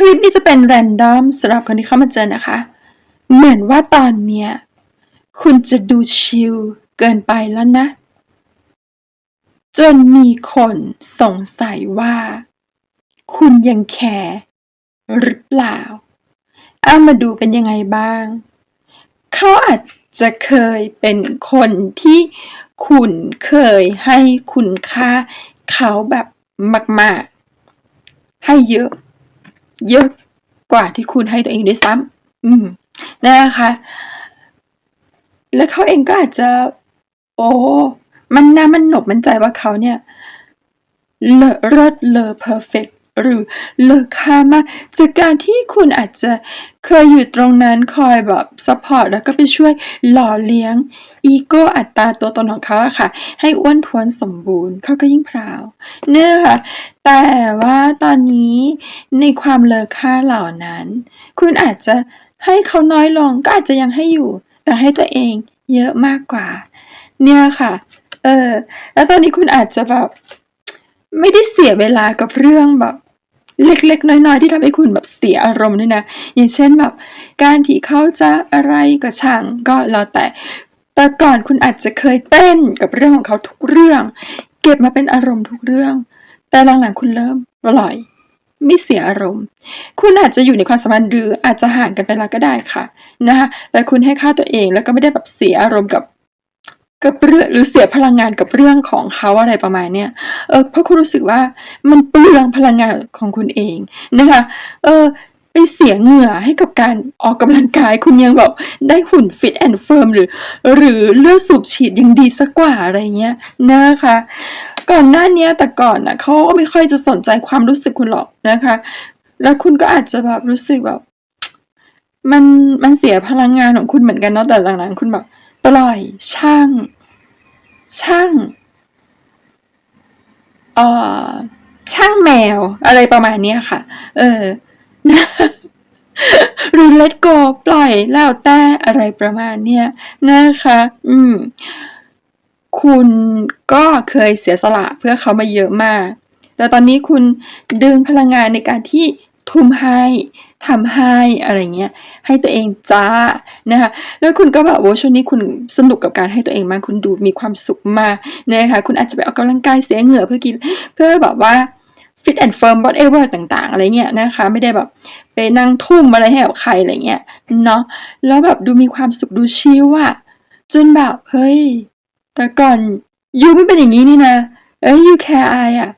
คลิปนี้จะเป็นแรนดอมสำหรับคนที่เข้ามาเจอนะคะ เหมือนว่าตอนเนี้ยคุณจะดูชิลเกินไปแล้วนะ จนมีคนสงสัยว่า คุณยังแคร์หรือเปล่าเอามาดูเป็นยังไงบ้าง เขาอาจจะเคยเป็นคนที่คุณเคยให้คุณค่าเขาแบบมาก ๆ ให้เยอะ เยอะกว่าที่คุณให้ตัวเองด้วยซ้ำอืมนะคะ แล้วเขาเองก็อาจจะ โอ้มันน่ามันหนกมันใจว่าเขาเนี่ยเลอเลิศเลอเพอร์เฟก หรือเลอค่ามากจากการที่คุณอาจจะเคยอยู่ตรงนั้นคอยแบบซัพพอร์ตแล้วก็ไปช่วยหล่อเลี้ยง อีโก้อัตราตัวตนของเขาอะค่ะ ให้อ้วนท้วนสมบูรณ์เขาก็ยิ่งพราว เนี่ยค่ะ แต่ว่าตอนนี้ในความเลอค่าเหล่านั้น คุณอาจจะให้เขาน้อยลงก็อาจจะยังให้อยู่ แต่ให้ตัวเองเยอะมากกว่า เนี่ยค่ะ เออ แล้วตอนนี้คุณอาจจะแบบ ไม่ได้เสียเวลากับเรื่องแบบ เล็กๆ น้อยๆ ที่ทำให้คุณแบบเสียอารมณ์ด้วยนะ อย่างเช่นแบบการที่เขาจะอะไรก็ช่างก็แล้วแต่ แต่ก่อนคุณอาจจะเคยเต้นกับเรื่องของเขาทุกเรื่อง เก็บมาเป็นอารมณ์ทุกเรื่อง แต่หลังๆคุณเริ่มปล่อย ไม่เสียอารมณ์ คุณอาจจะอยู่ในความสัมพันธ์หรืออาจจะห่างกันไปแล้วก็ได้ค่ะนะคะแต่คุณให้ค่าตัวเองแล้วก็ไม่ได้แบบเสียอารมณ์กับ กับเรื่องหรือเสียพลังงานกับเรื่องของเขาอะไรประมาณเนี้ยเออเพราะคุณรู้สึกว่ามันเปลืองพลังงานของคุณเองนะคะเออไปเสียเหงื่อให้กับการออกกำลังกายคุณยังแบบได้หุ่นฟิตแอนด์เฟิร์มหรือ หรือเลือดสูบฉีดยังดีสักกว่าอะไรเงี้ยนะคะก่อนหน้านี้แต่ก่อนน่ะเขาก็ไม่ค่อยจะสนใจความรู้สึกคุณหรอกนะคะ แล้วคุณก็อาจจะแบบรู้สึกแบบ มันมันเสียพลังงานของคุณเหมือนกันเนาะแต่หลังๆคุณแบบ ล่อยช่าง ช่างเอ่อช่างแมวอะไรประมาณนี้ค่ะ เออหรือ let go ปล่อยแล้วแต่อะไรประมาณเนี้ยนะคะ อืม คุณก็เคยเสียสละเพื่อเขามาเยอะมาก แต่ตอนนี้คุณดึงพลังงานในการที่ทุ่มให้ ทำให้อะไรเงี้ยให้ตัวเองจ้านะคะแล้วคุณก็แบบโอ้ช่วงนี้คุณสนุกกับการให้ตัวเองมากคุณดูมีความสุขมากนะคะคุณอาจจะไปออกกำลังกายเสียเหงื่อเพื่อกินเพื่อแบบว่า fit and firm whatever ต่างๆ อะไรเงี้ยนะคะ ไม่ได้แบบไปนั่งทุ่มอะไรให้กับใครอะไรเงี้ยเนาะแล้วแบบดูมีความสุขดูชิลอะจนแบบเฮ้ย แต่ก่อนยูไม่เป็นอย่างนี้นี่นะเอ้ยยูแคร์ไออะ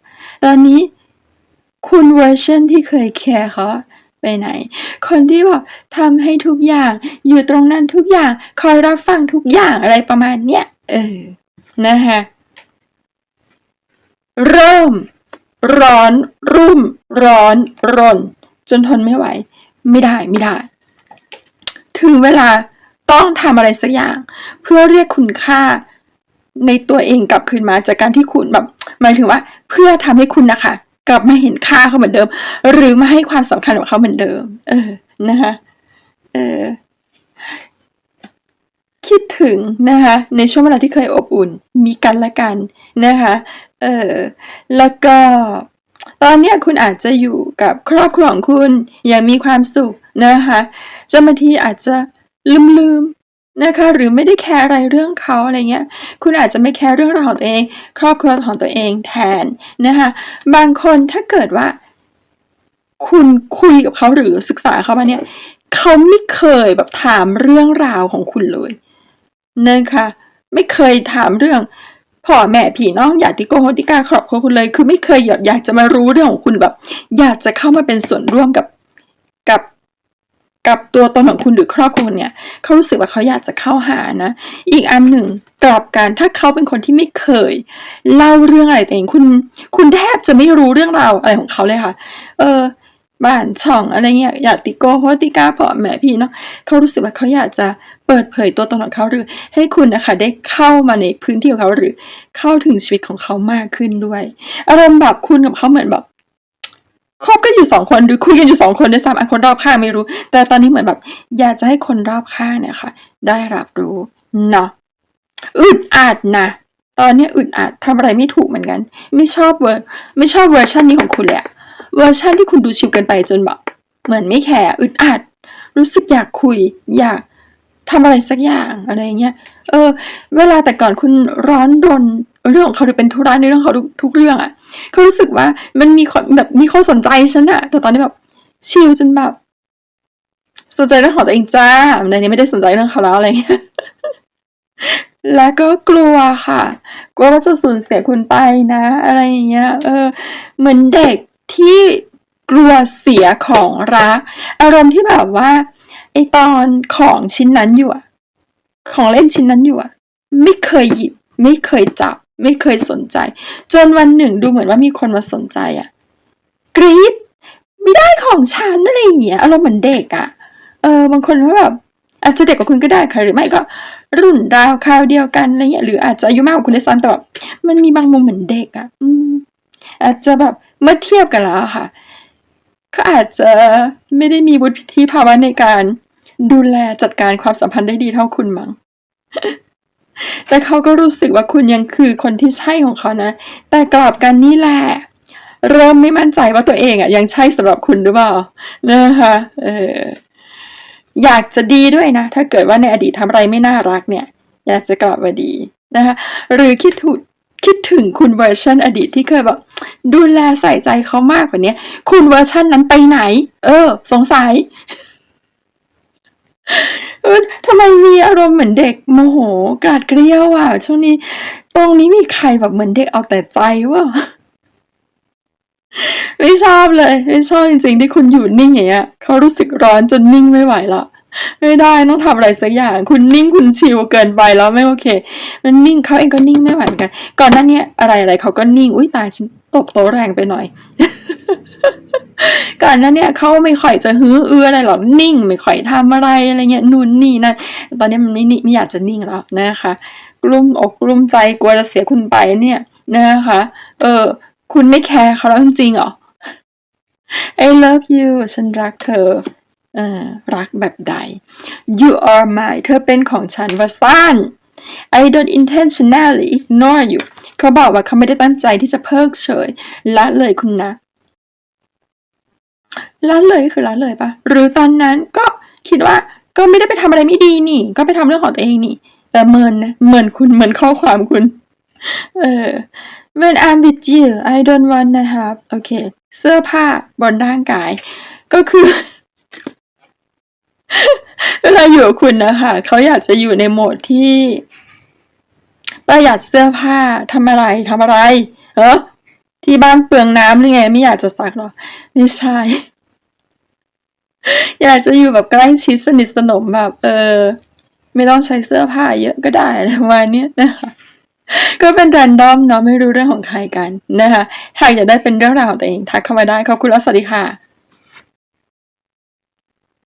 ตอนนี้คุณเวอร์ชันที่เคยแคร์เขา ไปไหน คนที่แบบทำให้ทุกอย่าง อยู่ตรงนั้นทุกอย่าง คอยรับฟังทุกอย่างอะไรประมาณเนี้ย เออ นะคะเริ่ม ร้อน รุ่ม ร้อนรนจนทนไม่ไหว ไม่ได้ไม่ได้ ถึงเวลาต้องทำอะไรสักอย่าง เพื่อเรียกคุณค่าในตัวเองกลับคืนมาจากการที่คุณแบบหมายถึงว่า เพื่อทำให้คุณนะคะ กลับมาเห็นค่าเขาเหมือนเดิม หรือมาให้ความสำคัญกับเขาเหมือนเดิม เออนะคะเออคิดถึงนะคะในช่วงเวลาที่เคยอบอุ่น มีกันและกันนะคะเออแล้วก็ ตอนเนี้ยคุณอาจจะอยู่กับครอบครัวของคุณอย่างมีความสุขนะคะเจ้าบาที่อาจจะลืมๆ นะคะ หรือไม่ได้แคร์อะไรเรื่องเขาอะไรเงี้ย คุณอาจจะไม่แคร์เรื่องราวของตัวเอง ครอบครัวของตัวเองแทนนะคะ บางคนถ้าเกิดว่า คุณคุยกับเขาหรือศึกษาเขามาเนี่ยเขาไม่เคยแบบถามเรื่องราวของคุณเลยนะคะไม่เคยถามเรื่องพ่อแม่พี่น้องญาติโกโหติกาครอบครัวคุณเลย คือไม่เคยอยากอยากจะมารู้เรื่องของคุณแบบ อยากจะเข้ามาเป็นส่วนร่วมกับกับ กับตัวตนของคุณหรือครอบครัวเนี่ยเขารู้สึกว่าเขาอยากจะเข้าหานะ อีกอันหนึ่งกลับกันถ้าเขาเป็นคนที่ไม่เคย เล่าเรื่องอะไรตัวเองคุณ คุณแทบจะไม่รู้เรื่องราวอะไรของเขาเลยค่ะ เออบ้านช่องอะไรเงี้ยอยากติโกโฮติกาพ่อแม่พี่เนาะเขารู้สึกว่าเขาอยากจะเปิดเผยตัวตนของเขาหรือ ให้คุณนะคะได้เข้ามาในพื้นที่ของเขาหรือเข้าถึงชีวิตของเขามากขึ้นด้วย อารมณ์แบบคุณกับเขาเหมือนแบบ คบกันอยู่สองคนหรือคุยกันอยู่สองคนด้วยซ้ำคนรอบข้างไม่รู้ แต่ตอนนี้เหมือนแบบ อยากจะให้คนรอบข้างเนี่ยค่ะ ได้รับรู้เนาะอึดอัดนะตอนนี้อึดอัดทำอะไรไม่ถูกเหมือนกัน ไม่ชอบเวอร์ไม่ชอบเวอร์ชันนี้ของคุณเละเวอร์ชันที่คุณดูชิลกินไปจนแบบเหมือนไม่แคร์อึดอัด รู้สึกอยากคุย อยากทำอะไรสักอย่างอะไรเงี้ย เออ เวลาแต่ก่อนคุณร้อนรน เรื่องของเขาหรือเป็นธุระในเรื่องเขาทุกเรื่องอะ่ะเขารู้สึกว่ามันมีคนแบบมีคนสนใจฉันอะแต่ตอนนี้แบบชิลจนแบบสนใจเรื่องของตัวเองจ้าในนี้ไม่ได้สนใจเรื่องเขาแล้วอะไรเงี้ยแล้วก็กลัวค่ะกลัวว่าจะสูญเสียคุณไปนะ อะไรอย่างเงี้ย เออ เหมือนเด็กที่กลัวเสียของรัก อารมณ์ที่แบบว่าไอตอนของชิ้นนั้นอยู่อะของเล่นชิ้นนั้นอยู่อะไม่เคยหยิบ ไม่เคยจับ ไม่เคยสนใจ จนวันหนึ่งดูเหมือนว่ามีคนมาสนใจอะกรี๊ดไม่ได้ของฉันอะไรอย่างเงี้ยอารมณ์เหมือนเด็กอะเออบางคนก็แบบอาจจะเด็กกว่าคุณก็ได้ค่ะหรือไม่ก็รุ่นราวคราวเดียวกันอะไรเงี้ยหรืออาจจะอายุมากกว่าคุณด้วยซ้ำแต่แบบมันมีบางมุมเหมือนเด็กอะอืมอาจจะแบบเมื่อเทียบกันแล้วค่ะเขาอาจจะไม่ได้มีวุฒิภาวะในการดูแลจัดการความสัมพันธ์ได้ดีเท่าคุณมั้ง แต่เขาก็รู้สึกว่าคุณยังคือคนที่ใช่ของเขานะ แต่กลับกันนี่แหละเริ่มไม่มั่นใจว่าตัวเองอะยังใช่สำหรับคุณหรือเปล่านะคะเอออยากจะดีด้วยนะ ถ้าเกิดว่าในอดีตทำอะไรไม่น่ารักเนี่ย อยากจะกลับมาดีนะคะหรือคิดถูกคิดถึงคุณเวอร์ชันอดีตที่เคยแบบดูแลใส่ใจเขามากกว่านี้คุณเวอร์ชันนั้นไปไหน เออ สงสัย ทำไมมีอารมณ์เหมือนเด็กโมโหกราดเกรี้ยวอะ ช่วงนี้ ตรงนี้มีใครแบบเหมือนเด็กเอาแต่ใจวะไม่ชอบเลย ไม่ชอบจริงๆ ที่คุณอยู่นิ่งอย่างเงี้ยเขารู้สึกร้อนจนนิ่งไม่ไหวละไม่ได้ต้องทำอะไรสักอย่าง คุณนิ่งคุณชิลเกินไปแล้วไม่โอเค มันนิ่งเขาเองก็นิ่งไม่ไหวเหมือนกัน ก่อนหน้าเนี้ยอะไรอะไรเขาก็นิ่ง อุ้ยตายฉันตบโต๊ะแรงไปหน่อย ก่อนหน้าเนี้ยเขาไม่ค่อยจะฮื้อเอืออะไรหรอกนิ่ง ไม่ค่อยทำอะไรอะไรเงี้ยนู่นนี่นั่นตอนนี้มันไม่นิ่งไม่อยากจะนิ่งแล้วนะคะ กลุ้มอกกลุ้มใจกลัวจะเสียคุณไปเนี่ยนะคะ เออ คุณไม่แคร์เขาแล้วจริงๆเหรอ I love you ฉันรักเธอเออรักแบบใด You are mine เธอเป็นของฉันว่าสั้น I don't intentionally ignore you เขาบอกว่าเขาไม่ได้ตั้งใจที่จะเพิกเฉยละเลยคุณนะ ละเลยคือละเลยปะหรือตอนนั้นก็คิดว่าก็ไม่ได้ไปทำอะไรไม่ดีนี่ ก็ไปทำเรื่องของตัวเองนี่ แต่เมินนะเหมือนคุณเหมือนข้อความคุณ เออ When I'm with you I don't want นะครับโอเค เสื้อผ้าบนร่างกาย ก็คือ เวลาอยู่กับคุณนะคะเขาอยากจะอยู่ในโหมดที่ประหยัดเสื้อผ้าทำอะไรทำอะไร เออ ที่บ้านเปลืองน้ำหรือไง ไม่อยากจะซักหรอ ไม่ใช่ อยากจะอยู่แบบใกล้ชิดสนิทสนมแบบ เออ ไม่ต้องใช้เสื้อผ้าเยอะก็ได้อะไรประมาณเนี้ยนะคะก็เป็นแรนดอมเนาะไม่รู้เรื่องของใครกันนะคะหากอยากได้เป็นเรื่องราวของตัวเองทักเข้ามาได้ขอบคุณแล้วสวัสดีค่ะ